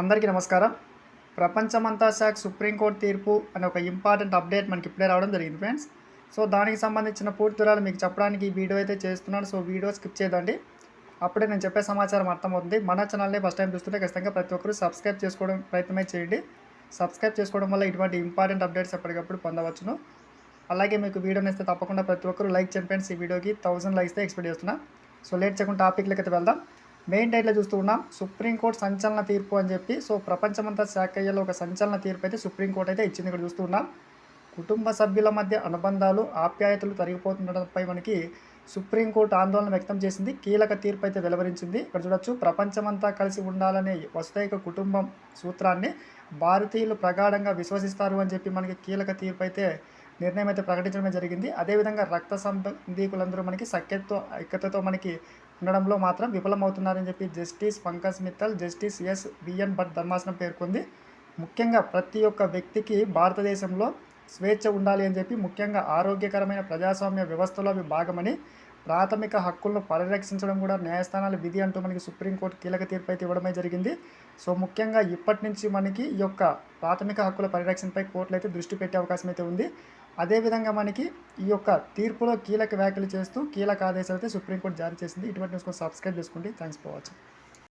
అందరికీ నమస్కారం. ప్రపంచమంతా శాఖ సుప్రీంకోర్టు తీర్పు అనే ఒక ఇంపార్టెంట్ అప్డేట్ మనకి ఇప్పుడే రావడం జరిగింది ఫ్రెండ్స్. సో దానికి సంబంధించిన పూర్తి వివరాలు మీకు చెప్పడానికి ఈ వీడియో అయితే చేస్తున్నాను. సో వీడియో స్కిప్ చేయదండి. అప్పుడే నేను చెప్పే సమాచారం అర్థమవుతుంది. మన ఛానల్ని ఫస్ట్ టైం చూస్తుంటే ఖచ్చితంగా ప్రతి ఒక్కరు సబ్స్క్రైబ్ చేసుకోవడం ప్రయత్నమే చేయండి. సబ్స్క్రైబ్ చేసుకోవడం వల్ల ఇటువంటి ఇంపార్టెంట్ అప్డేట్స్ ఎప్పటికప్పుడు పొందవచ్చును. అలాగే మీకు వీడియో నేస్తే తప్పకుండా ప్రతి ఒక్కరు లైక్ చేయండి ఫ్రెండ్స్. ఈ వీడియోకి థౌసండ్ లైక్స్ ఎక్స్పెక్ట్ చేస్తున్నా. సో లేట్ చేయకుండా టాపిక్లకి అయితే వెళ్దాం. మెయిన్ టైట్లో చూస్తూ ఉన్నాం. సుప్రీంకోర్టు సంచలన తీర్పు అని చెప్పి సో ప్రపంచమంతా శాఖ ఒక సంచలన తీర్పు అయితే సుప్రీంకోర్టు అయితే ఇచ్చింది ఇక్కడ చూస్తూ ఉన్నాం. కుటుంబ సభ్యుల మధ్య అనుబంధాలు ఆప్యాయతలు తరిగిపోతుండటంపై మనకి సుప్రీంకోర్టు ఆందోళన వ్యక్తం చేసింది. కీలక తీర్పు అయితే వెలువరించింది. ఇక్కడ చూడొచ్చు ప్రపంచమంతా కలిసి ఉండాలనే వస్తైక కుటుంబం సూత్రాన్ని భారతీయులు ప్రగాఢంగా విశ్వసిస్తారు అని చెప్పి మనకి కీలక తీర్పు అయితే నిర్ణయం అయితే ప్రకటించడమే జరిగింది. అదేవిధంగా రక్త సంబంధీకులందరూ మనకి సఖ్యతో ఐక్యతతో మనకి ఉండడంలో మాత్రం విఫలమవుతున్నారని చెప్పి justice Pankaj Mittal justice S BN Bhatt ధర్మాసనం పేర్కొంది. ముఖ్యంగా ప్రతి ఒక్క వ్యక్తికి భారతదేశంలో స్వేచ్ఛ ఉండాలి అని చెప్పి ముఖ్యంగా ఆరోగ్యకరమైన ప్రజాస్వామ్య వ్యవస్థలో అవి భాగమని ప్రాథమిక హక్కులను పరిరక్షించడం కూడా న్యాయస్థానాల విధి అంటూ మనకి సుప్రీంకోర్టు కీలక తీర్పు అయితే ఇవ్వడమే జరిగింది. సో ముఖ్యంగా ఇప్పటి నుంచి మనకి ఈ యొక్క ప్రాథమిక హక్కుల పరిరక్షణపై కోర్టులు అయితే దృష్టి పెట్టే అవకాశం అయితే ఉంది. అదేవిధంగా మనకి ఈ యొక్క తీర్పులో కీలక వ్యాఖ్యలు చేస్తూ కీలక ఆదేశాలు అయితే సుప్రీంకోర్టు జారీ చేసింది. ఇటువంటి న్యూస్ కోసం సబ్స్క్రైబ్ చేసుకోండి. Thanks for watching.